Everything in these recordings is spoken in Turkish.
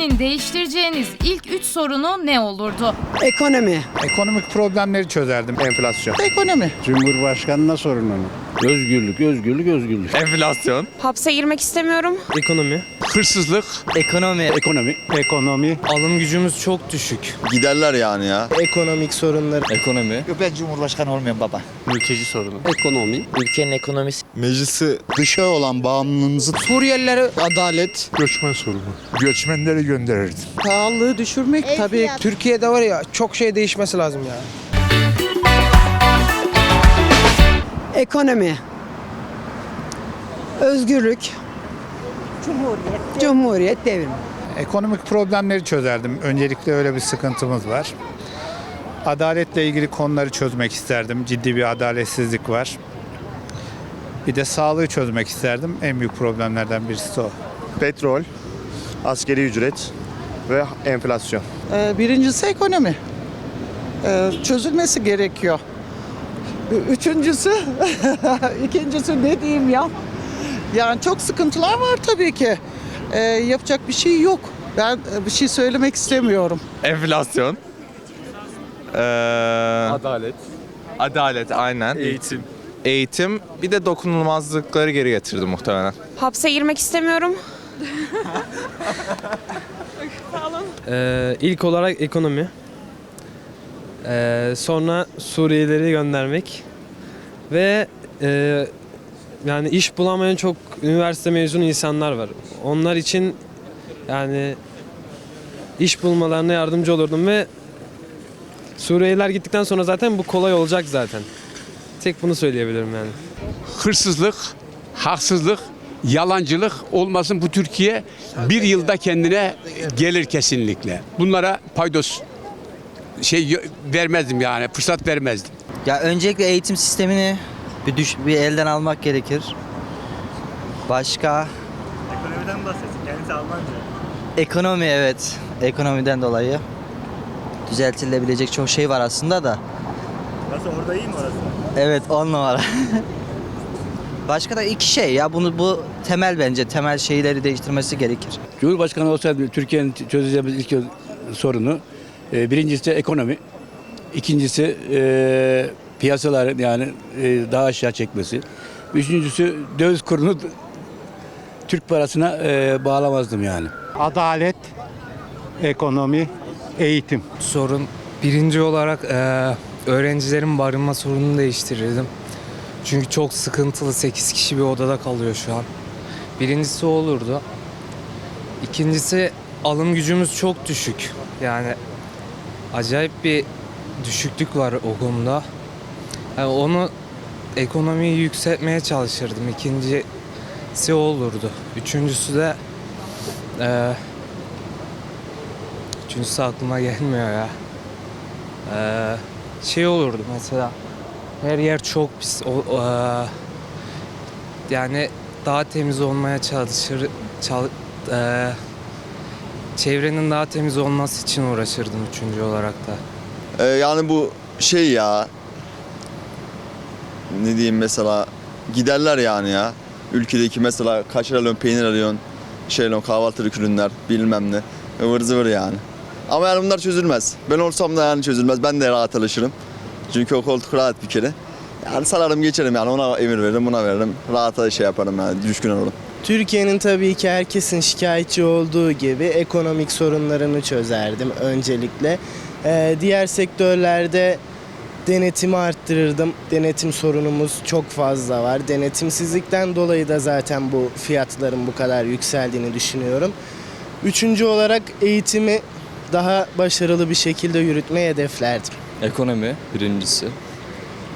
Türkiye'nin değiştireceğiniz ilk 3 sorunu ne olurdu? Ekonomi. Ekonomik problemleri çözerdim. Enflasyon. Ekonomi. Cumhurbaşkanına sorun onu. Özgürlük, özgürlük, özgürlük. Enflasyon. Hapse girmek istemiyorum. Ekonomi. Hırsızlık. Ekonomi. Ekonomi. Ekonomi. Alım gücümüz çok düşük. Giderler yani ya. Ekonomik sorunlar. Ekonomi. Ben Cumhurbaşkanı olmuyorum baba. Mülteci sorunu. Ekonomi. Ülkenin ekonomisi. Meclisi Dışa olan bağımlılığınızı Suriyelilere adalet. Göçmen sorunu. Göçmenleri gönderirdim. Pahalılığı düşürmek tabii. Türkiye'de var ya çok şey değişmesi lazım ya. Ekonomi. Özgürlük. Cumhuriyet. Cumhuriyet devrimi. Ekonomik problemleri çözerdim. Öncelikle öyle bir sıkıntımız var. Adaletle ilgili konuları çözmek isterdim. Ciddi bir adaletsizlik var. Bir de sağlığı çözmek isterdim. En büyük problemlerden birisi o. Petrol, askeri ücret ve enflasyon. Ee, birincisi ekonomi. Ee, çözülmesi gerekiyor. Üçüncüsü, ikincisi ne diyeyim ya? Yani çok sıkıntılar var tabii ki. Ee, yapacak bir şey yok. Ben e, bir şey söylemek istemiyorum. enflasyon. Ee, Adalet. adalet aynen. Eğitim. Eğitim bir de dokunulmazlıkları geri getirdi muhtemelen. Hapse girmek istemiyorum. Ee, ilk olarak ekonomi. Ee, sonra Suriyelileri göndermek. Ve e, yani iş bulamayan çok üniversite mezunu insanlar var. Onlar için yani iş bulmalarına yardımcı olurdum ve Suriyeliler gittikten sonra zaten bu kolay olacak zaten. Tek bunu söyleyebilirim yani. hırsızlık, haksızlık, yalancılık olmasın bu Türkiye bir yılda kendine gelir kesinlikle. Bunlara paydos şey vermezdim yani fırsat vermezdim. Ya öncelikle eğitim sistemini bir düş bir elden almak gerekir. Başka? Ekonomiden bahsetsin. Kendisi Almanca. Ekonomi evet. Ekonomiden dolayı düzeltilebilecek çok şey var aslında da. Nasıl orada iyi mi orası? Evet on numara. Başka da iki şey ya bunu bu temel bence temel şeyleri değiştirmesi gerekir. Cumhurbaşkanı olsaydı Türkiye'nin çözeceğimiz ilk sorunu e, birincisi ekonomi, ikincisi e, piyasaların yani e, daha aşağı çekmesi, üçüncüsü döviz kurunu Türk parasına e, bağlamazdım yani. Adalet, ekonomi, eğitim. Sorun birinci olarak eee, öğrencilerin barınma sorununu değiştirirdim. Çünkü çok sıkıntılı 8 kişi bir odada kalıyor şu an. Birincisi olurdu. İkincisi alım gücümüz çok düşük. Yani acayip bir düşüklük var o konuda. Yani onu ekonomiyi yükseltmeye çalışırdım. İkincisi olurdu. Üçüncüsü de eee Üçüncüsü aklıma gelmiyor ya. Ee, şey olurdu mesela. Her yer çok pis. O, eee, yani daha temiz olmaya çalışır. çal- eee, çevrenin daha temiz olması için uğraşırdım üçüncü olarak da. Ee, yani bu şey ya. Ne diyeyim mesela giderler yani ya. Ülkedeki mesela kaç alıyorsun peynir alıyorsun. Şey alıyorsun kahvaltılık ürünler bilmem ne. ıvır zıvır yani. Ama yani bunlar çözülmez. Ben olsam da yani çözülmez. Ben de rahat alışırım. Çünkü o koltuk rahat bir kere. Yani salarım geçerim yani ona emir veririm buna veririm. Rahat şey yaparım yani düşkün olurum. Türkiye'nin tabii ki herkesin şikayetçi olduğu gibi ekonomik sorunlarını çözerdim öncelikle. Ee, diğer sektörlerde denetimi arttırırdım. Denetim sorunumuz çok fazla var. Denetimsizlikten dolayı da zaten bu fiyatların bu kadar yükseldiğini düşünüyorum. Üçüncü olarak eğitimi daha başarılı bir şekilde yürütmeyi hedeflerdim. Ekonomi birincisi.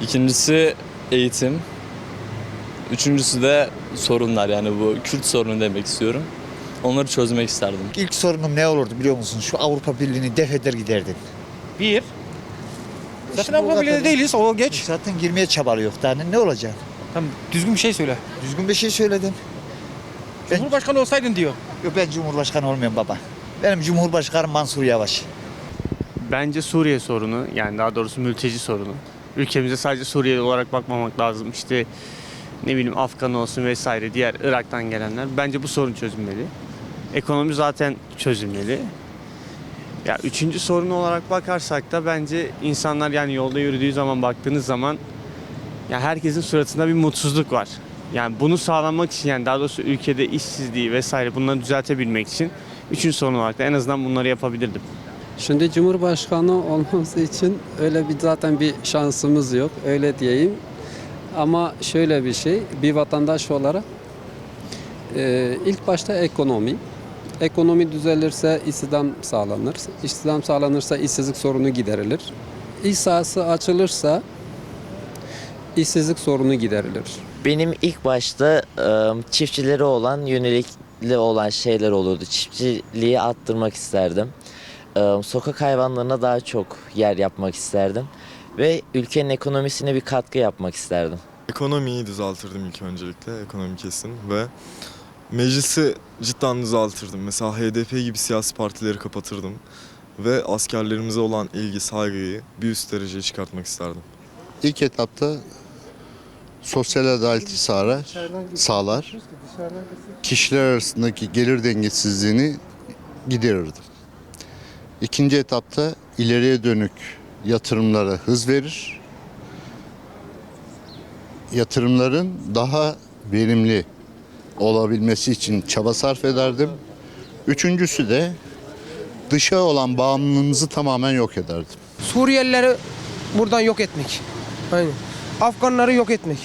İkincisi eğitim. Üçüncüsü de sorunlar yani bu Kürt sorunu demek istiyorum. Onları çözmek isterdim. İlk sorunum ne olurdu biliyor musun? Şu Avrupa Birliği'ni def eder giderdim. Bir. Zaten Avrupa Birliği'nde değiliz o geç. Zaten girmeye çabalıyor. Daha ne, ne olacak? Tamam, düzgün bir şey söyle. Düzgün bir şey söyledim. Ben, Cumhurbaşkanı olsaydın diyor. Yok, ben Cumhurbaşkanı olmuyorum baba. Benim Cumhurbaşkanım Mansur Yavaş. Bence Suriye sorunu yani daha doğrusu mülteci sorunu. Ülkemize sadece Suriyeli olarak bakmamak lazım. İşte ne bileyim Afgan olsun vesaire diğer Irak'tan gelenler. Bence bu sorun çözülmeli. Ekonomi zaten çözülmeli. Ya üçüncü sorun olarak bakarsak da bence insanlar yani yolda yürüdüğü zaman baktığınız zaman ya herkesin suratında bir mutsuzluk var. Yani bunu sağlamak için yani daha doğrusu ülkede işsizliği vesaire bunları düzeltebilmek için üçüncü sorun olarak da en azından bunları yapabilirdim. Şimdi Cumhurbaşkanı olması için öyle bir zaten bir şansımız yok öyle diyeyim. Ama şöyle bir şey bir vatandaş olarak e, ilk başta ekonomi. Ekonomi düzelirse istihdam sağlanır. İstihdam sağlanırsa işsizlik sorunu giderilir. İş sahası açılırsa işsizlik sorunu giderilir. Benim ilk başta e, çiftçilere olan yönelikli olan şeyler olurdu. Çiftçiliği arttırmak isterdim. Sokak hayvanlarına daha çok yer yapmak isterdim. Ve ülkenin ekonomisine bir katkı yapmak isterdim. Ekonomiyi düzeltirdim ilk öncelikle, ekonomi kesin ve meclisi cidden düzeltirdim. Mesela HDP gibi siyasi partileri kapatırdım ve askerlerimize olan ilgi, saygıyı bir üst dereceye çıkartmak isterdim. İlk etapta sosyal adaleti sağlar, sağlar. Kişiler arasındaki gelir dengesizliğini giderirdim. İkinci etapta ileriye dönük yatırımlara hız verir. Yatırımların daha verimli olabilmesi için çaba sarf ederdim. Üçüncüsü de dışa olan bağımlılığımızı tamamen yok ederdim. Suriyelileri buradan yok etmek. Aynen. Afganları yok etmek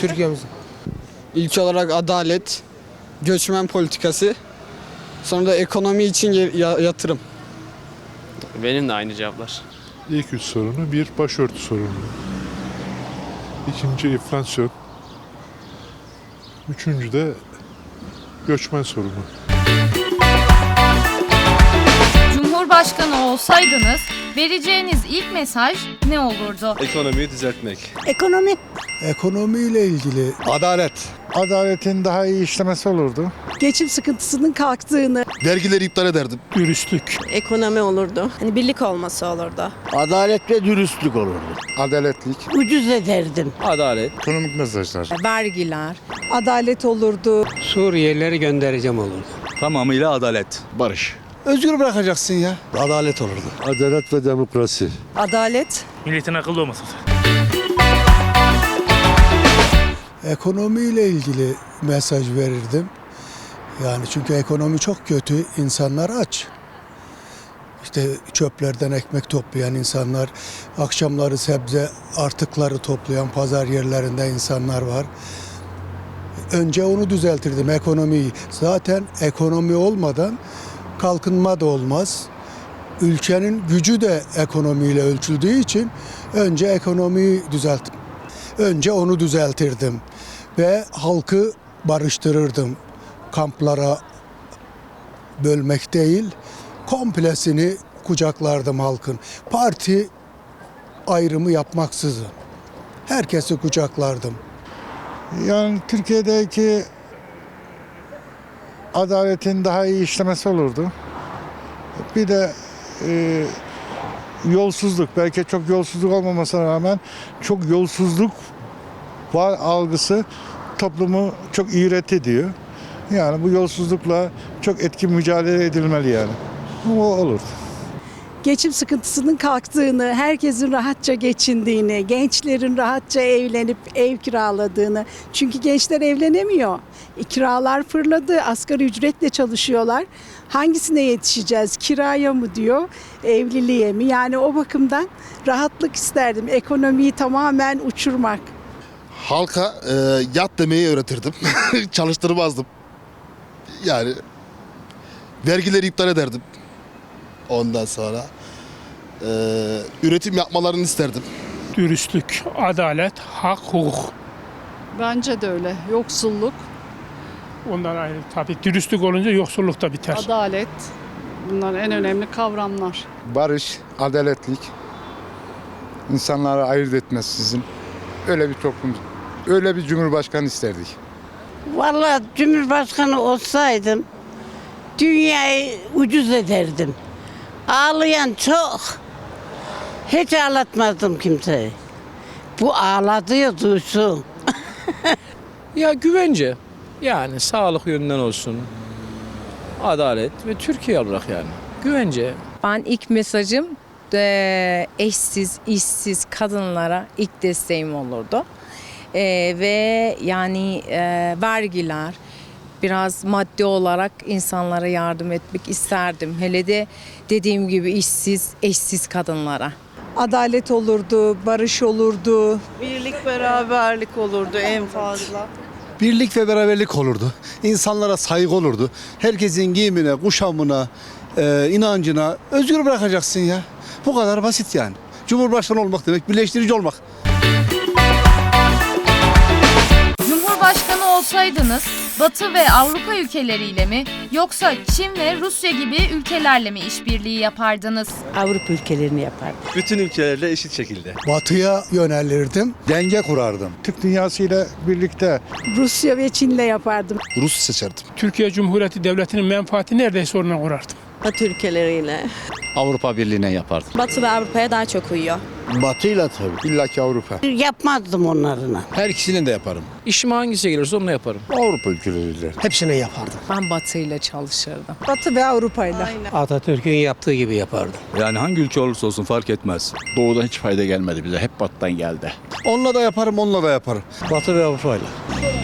Türkiye'mizde. İlk olarak adalet, göçmen politikası, sonra da ekonomi için yatırım. Benim de aynı cevaplar. İlk üç sorunu bir başörtü sorunu. İkinci enflasyon. Üçüncü de göçmen sorunu. Cumhurbaşkanı olsaydınız vereceğiniz ilk mesaj ne olurdu? Ekonomiyi düzeltmek. Ekonomi. Ekonomiyle ilgili Adalet. Adaletin daha iyi işlemesi olurdu. Geçim sıkıntısının kalktığını. Vergileri iptal ederdim. Dürüstlük. Ekonomi olurdu. Hani birlik olması olurdu. Adalet ve dürüstlük olurdu. Adaletlik. Ucuz ederdim. Adalet. Ekonomik mesajlar. Vergiler. Adalet olurdu. Suriyelileri göndereceğim olurdu. Tamamıyla adalet. Barış. özgür bırakacaksın ya. Adalet olurdu. Adalet ve demokrasi. Adalet. Milletin akıllı olması. Ekonomiyle ilgili mesaj verirdim. Yani çünkü ekonomi çok kötü, insanlar aç. İşte çöplerden ekmek toplayan insanlar, akşamları sebze artıkları toplayan pazar yerlerinde insanlar var. Önce onu düzeltirdim ekonomiyi. Zaten ekonomi olmadan kalkınma da olmaz. Ülkenin gücü de ekonomiyle ölçüldüğü için önce ekonomiyi düzelt. Önce onu düzeltirdim ve halkı barıştırırdım. Kamplara bölmek değil, komplesini kucaklardım halkın. Parti ayrımı yapmaksızın. Herkesi kucaklardım. Yani Türkiye'deki adaletin daha iyi işlemesi olurdu. Bir de e, yolsuzluk, belki çok yolsuzluk olmamasına rağmen çok yolsuzluk var algısı toplumu çok iğret ediyor. Yani bu yolsuzlukla çok etkin mücadele edilmeli yani. O olur. Geçim sıkıntısının kalktığını, herkesin rahatça geçindiğini, gençlerin rahatça evlenip ev kiraladığını. Çünkü gençler evlenemiyor. E, kiralar fırladı, asgari ücretle çalışıyorlar. Hangisine yetişeceğiz? Kiraya mı diyor, evliliğe mi? Yani o bakımdan rahatlık isterdim. Ekonomiyi tamamen uçurmak. Halka e, yat demeyi öğretirdim. Çalıştırmazdım. Yani vergileri iptal ederdim. Ondan sonra e, üretim yapmalarını isterdim. Dürüstlük, adalet, hak, hukuk. Bence de öyle. Yoksulluk, Ondan ayrı. Tabii dürüstlük olunca yoksulluk da biter. adalet bunlar en önemli kavramlar. Barış, adaletlik, insanları ayırt etmezsizin. Öyle bir toplum, öyle bir cumhurbaşkanı isterdik. Vallahi Cumhurbaşkanı olsaydım dünyayı ucuz ederdim. Ağlayan çok. Hiç ağlatmazdım kimseyi. Bu ağladı ya duysun. Ya güvence. Yani sağlık yönünden olsun. adalet ve Türkiye olarak yani. Güvence. Ben ilk mesajım eee, eşsiz, işsiz kadınlara ilk desteğim olurdu. Eee, ve yani eee, vergiler, biraz maddi olarak insanlara yardım etmek isterdim. Hele de dediğim gibi işsiz, eşsiz kadınlara. Adalet olurdu, barış olurdu. Birlik beraberlik olurdu en fazla. birlik ve beraberlik olurdu. İnsanlara saygı olurdu. Herkesin giyimine, kuşamına, e, inancına özgür bırakacaksın ya. Bu kadar basit yani. Cumhurbaşkanı olmak demek birleştirici olmak. Olsaydınız Batı ve Avrupa ülkeleriyle mi yoksa Çin ve Rusya gibi ülkelerle mi işbirliği yapardınız? Avrupa ülkelerini yapardı. Bütün ülkelerle eşit şekilde. Batıya yönelirdim. Denge kurardım. Türk dünyasıyla birlikte Rusya ve Çin'le yapardım. Rus seçerdim. Türkiye Cumhuriyeti Devleti'nin menfaati neredeyse oruna kurardım. Batı ülkeleriyle. Avrupa Birliği'ne yapardım. Batı ve Avrupa'ya daha çok uyuyor. Batı'yla tabii. İlla ki Avrupa. Yapmazdım onlarına. Her ikisini de yaparım. İşime hangisi gelirse onu yaparım. Avrupa ülkeleriyle. Hepsine yapardım. Ben Batı'yla çalışırdım. Batı ve Avrupa'yla. Atatürk'ün yaptığı gibi yapardım. Yani hangi ülke olursa olsun fark etmez. Doğudan hiç fayda gelmedi bize. Hep batıdan geldi. Onunla da yaparım, onunla da yaparım. Batı ve Avrupa'yla.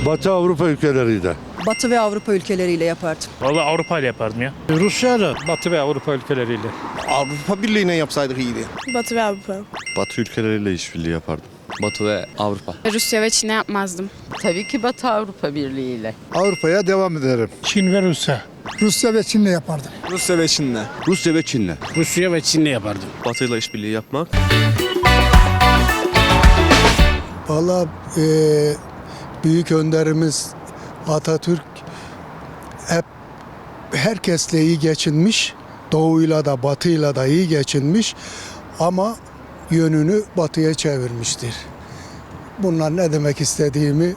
Batı Avrupa ülkeleriyle. Batı ve Avrupa ülkeleriyle yapardım. Vallahi Avrupa ile yapardım ya. Rusya'da. Batı ve Avrupa ülkeleriyle. Avrupa Birliği'ne yapsaydık iyiydi. Batı ve Avrupa. Batı ülkeleriyle işbirliği yapardım. Batı ve Avrupa. Rusya ve Çin'e yapmazdım. Tabii ki Batı Avrupa Birliği ile. Avrupa'ya devam ederim. Çin ve Rusya. Rusya ve Çin'le yapardım. Rusya ve Çin'le. Rusya ve Çin'le. Rusya ve Çin'le yapardım. Batı'yla işbirliği yapmak. Valla e, büyük önderimiz Atatürk hep herkesle iyi geçinmiş. Doğuyla da batıyla da iyi geçinmiş. Ama yönünü batıya çevirmiştir. Bunlar ne demek istediğimi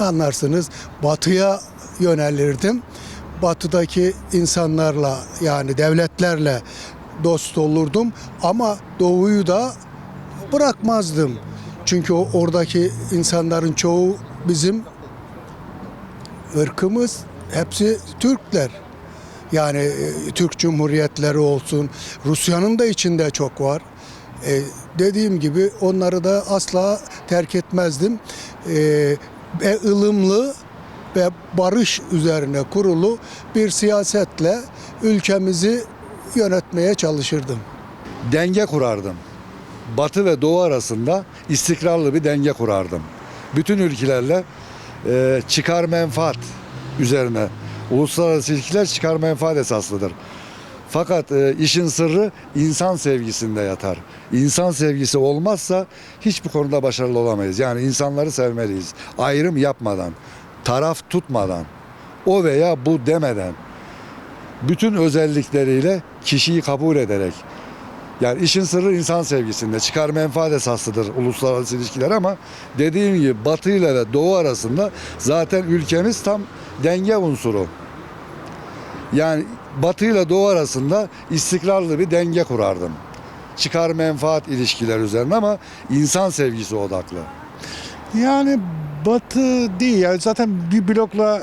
anlarsınız. Batıya yönelirdim. Batıdaki insanlarla yani devletlerle dost olurdum ama doğuyu da bırakmazdım. Çünkü oradaki insanların çoğu bizim ırkımız hepsi Türkler. Yani e, Türk Cumhuriyetleri olsun, Rusya'nın da içinde çok var. E, dediğim gibi onları da asla terk etmezdim. E, ve ılımlı ve barış üzerine kurulu bir siyasetle ülkemizi yönetmeye çalışırdım. Denge kurardım. Batı ve Doğu arasında istikrarlı bir denge kurardım. Bütün ülkelerle e, çıkar menfaat üzerine. Uluslararası ilişkiler çıkar menfaat esaslıdır. Fakat e, işin sırrı insan sevgisinde yatar. İnsan sevgisi olmazsa hiçbir konuda başarılı olamayız. Yani insanları sevmeliyiz. Ayrım yapmadan, taraf tutmadan, o veya bu demeden, bütün özellikleriyle kişiyi kabul ederek. Yani işin sırrı insan sevgisinde. Çıkar menfaat esaslıdır uluslararası ilişkiler ama dediğim gibi Batı ile ve Doğu arasında zaten ülkemiz tam denge unsuru. Yani Batı ile Doğu arasında istikrarlı bir denge kurardım. Çıkar menfaat ilişkiler üzerine ama insan sevgisi odaklı. Yani Batı değil yani zaten bir blokla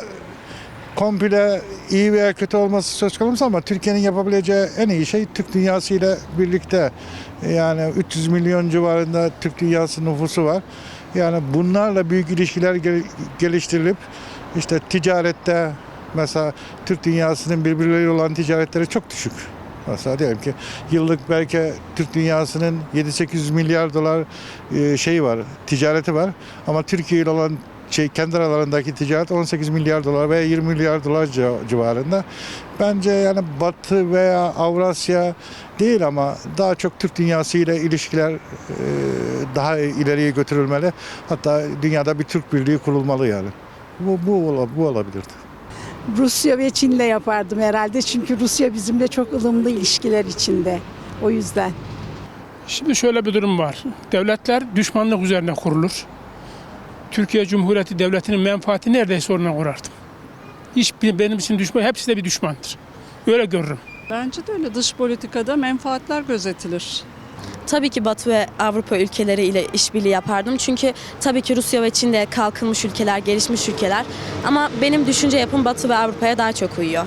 komple iyi veya kötü olması söz konusu ama Türkiye'nin yapabileceği en iyi şey Türk dünyası ile birlikte yani 300 milyon civarında Türk dünyası nüfusu var. Yani bunlarla büyük ilişkiler gel- geliştirilip işte ticarette mesela Türk dünyasının birbirleriyle olan ticaretleri çok düşük. Mesela diyelim ki yıllık belki Türk dünyasının 7-800 milyar dolar şeyi var, ticareti var. Ama Türkiye ile olan şey kendi aralarındaki ticaret 18 milyar dolar veya 20 milyar dolar ci- civarında. Bence yani Batı veya Avrasya değil ama daha çok Türk dünyası ile ilişkiler e, daha ileriye götürülmeli. Hatta dünyada bir Türk Birliği kurulmalı yani. Bu bu, bu olabilirdi. Rusya ve Çin'le yapardım herhalde. Çünkü Rusya bizimle çok ılımlı ilişkiler içinde. O yüzden. Şimdi şöyle bir durum var. Devletler düşmanlık üzerine kurulur. Türkiye Cumhuriyeti Devleti'nin menfaati neredeyse oruna kurardım. Hiç benim için düşman, hepsi de bir düşmandır. Öyle görürüm. Bence de öyle dış politikada menfaatler gözetilir. Tabii ki Batı ve Avrupa ülkeleriyle işbirliği yapardım. Çünkü tabii ki Rusya ve Çin de kalkınmış ülkeler, gelişmiş ülkeler. Ama benim düşünce yapım Batı ve Avrupa'ya daha çok uyuyor.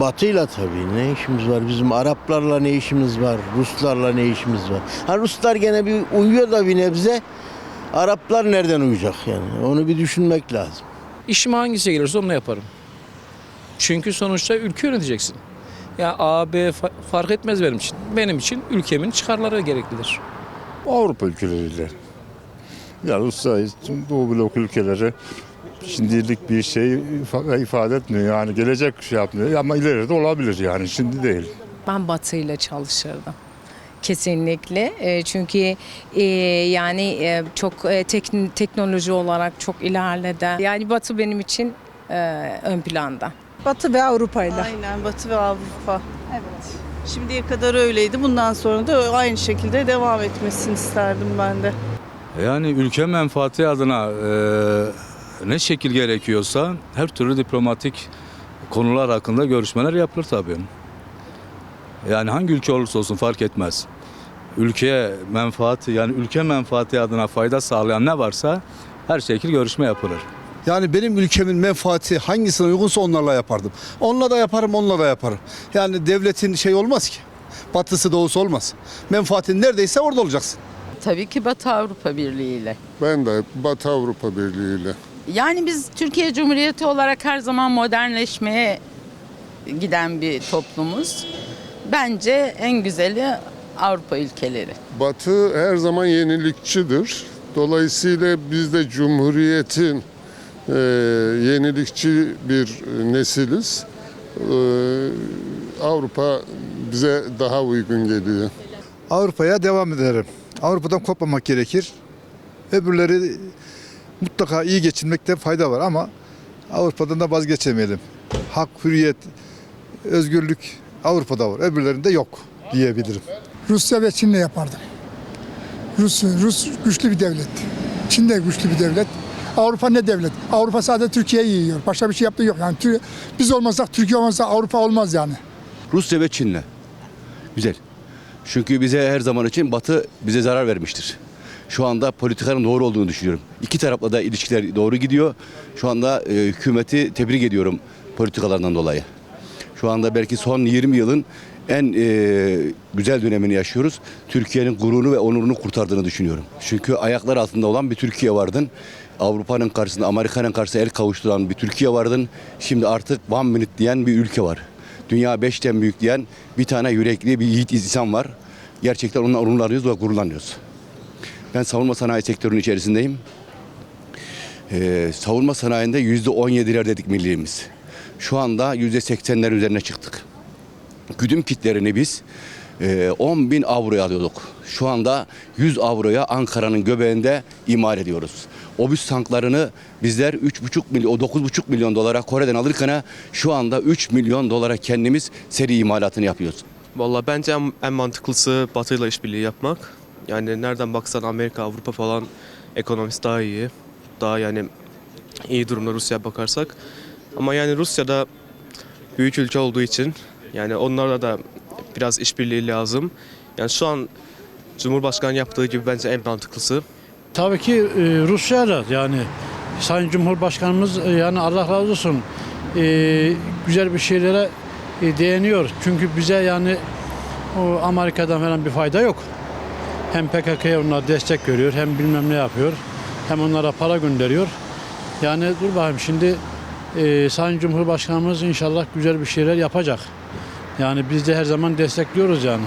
Batı'yla tabii ne işimiz var? Bizim Araplarla ne işimiz var? Ruslarla ne işimiz var? Ha Ruslar gene bir uyuyor da bir nebze. Araplar nereden uyacak yani? Onu bir düşünmek lazım. İşime hangisi gelirse onu yaparım. Çünkü sonuçta ülke yöneteceksin. Ya A, B fa- fark etmez benim için. Benim için ülkemin çıkarları gereklidir. Avrupa ülkeleriyle. Yani Rusya, Doğu blok ülkeleri şimdilik bir şey ifa- ifade etmiyor. Yani gelecek şey yapmıyor ama ileride olabilir yani şimdi değil. Ben batıyla çalışırdım. Kesinlikle. E, çünkü e, yani e, çok e, tekn- teknoloji olarak çok ilerledi. Yani batı benim için e, ön planda. Batı ve Avrupa ile. Aynen Batı ve Avrupa. Evet. Şimdiye kadar öyleydi. Bundan sonra da aynı şekilde devam etmesini isterdim ben de. Yani ülke menfaati adına e, ne şekil gerekiyorsa her türlü diplomatik konular hakkında görüşmeler yapılır tabii. Yani hangi ülke olursa olsun fark etmez. Ülkeye menfaati yani ülke menfaati adına fayda sağlayan ne varsa her şekil görüşme yapılır. Yani benim ülkemin menfaati hangisine uygunsa onlarla yapardım. Onunla da yaparım, onunla da yaparım. Yani devletin şey olmaz ki. Batısı doğusu olmaz. Menfaatin neredeyse orada olacaksın. Tabii ki Batı Avrupa Birliği ile. Ben de Batı Avrupa Birliği ile. Yani biz Türkiye Cumhuriyeti olarak her zaman modernleşmeye giden bir toplumuz. Bence en güzeli Avrupa ülkeleri. Batı her zaman yenilikçidir. Dolayısıyla biz de Cumhuriyet'in e, yenilikçi bir nesiliz. E, Avrupa bize daha uygun geliyor. Avrupa'ya devam ederim. Avrupa'dan kopmamak gerekir. Öbürleri mutlaka iyi geçinmekte fayda var ama Avrupa'dan da vazgeçemeyelim. Hak, hürriyet, özgürlük Avrupa'da var. Öbürlerinde yok diyebilirim. Rusya ve Çin'le yapardım. Rus, Rus güçlü bir devlet. Çin de güçlü bir devlet. Avrupa ne devlet? Avrupa sadece Türkiye'yi yiyor. Başka bir şey yaptığı yok. Yani Tür- biz olmasak, Türkiye olmasa Avrupa olmaz yani. Rusya ve Çin'le. Güzel. Çünkü bize her zaman için Batı bize zarar vermiştir. Şu anda politikanın doğru olduğunu düşünüyorum. İki tarafla da ilişkiler doğru gidiyor. Şu anda e, hükümeti tebrik ediyorum politikalarından dolayı. Şu anda belki son 20 yılın en e, güzel dönemini yaşıyoruz. Türkiye'nin gururunu ve onurunu kurtardığını düşünüyorum. Çünkü ayaklar altında olan bir Türkiye vardın. Avrupa'nın karşısında, Amerika'nın karşısında el kavuşturan bir Türkiye vardın. Şimdi artık one minute diyen bir ülke var. Dünya beşten büyük diyen bir tane yürekli bir yiğit insan var. Gerçekten onunla onurlanıyoruz ve gururlanıyoruz. Ben savunma sanayi sektörünün içerisindeyim. Ee, savunma sanayinde yüzde on yediler dedik milliğimiz. Şu anda yüzde seksenlerin üzerine çıktık. Güdüm kitlerini biz e, 10 bin avroya alıyorduk. Şu anda 100 avroya Ankara'nın göbeğinde imal ediyoruz. Obüs tanklarını bizler 3,5 milyon, 9,5 milyon dolara Kore'den alırken şu anda 3 milyon dolara kendimiz seri imalatını yapıyoruz. Valla bence en, en mantıklısı Batı'yla işbirliği yapmak. Yani nereden baksan Amerika, Avrupa falan ekonomisi daha iyi. Daha yani iyi durumda Rusya'ya bakarsak. Ama yani Rusya'da büyük ülke olduğu için yani onlarla da biraz işbirliği lazım. Yani şu an Cumhurbaşkanı yaptığı gibi bence en mantıklısı. Tabii ki e, Rusya da yani Sayın Cumhurbaşkanımız e, yani Allah razı olsun e, güzel bir şeylere e, değiniyor. Çünkü bize yani o Amerika'dan falan bir fayda yok. Hem PKK'ya onlar destek görüyor hem bilmem ne yapıyor. Hem onlara para gönderiyor. Yani dur bakayım şimdi e, Sayın Cumhurbaşkanımız inşallah güzel bir şeyler yapacak. Yani biz de her zaman destekliyoruz yani.